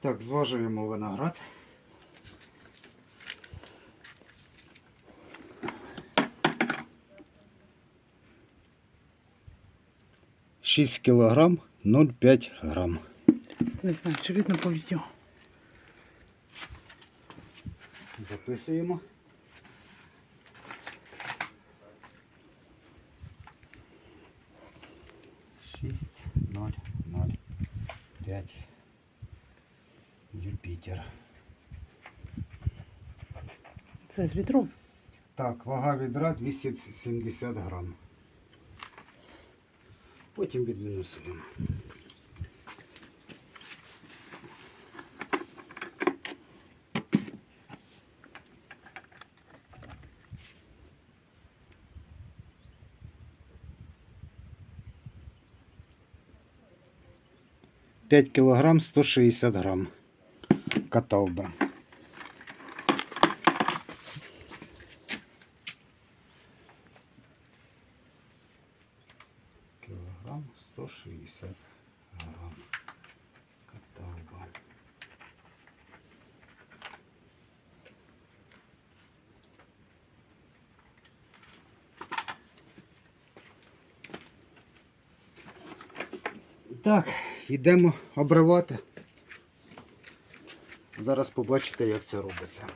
Так, зважуємо виноград. Шість кілограм 0,5 грам. Не знаю, чи видно по відео. Записуємо. Шість, ноль, ноль, п'ять. Юпітер. Це з відром. Так, вага відра 270 грам. Потім відмінусуємо. П'ять кілограм 160 грам. Катав би. Кілограм 160 грам. Каталба. Так, йдемо обривати. Зараз побачите, як це робиться.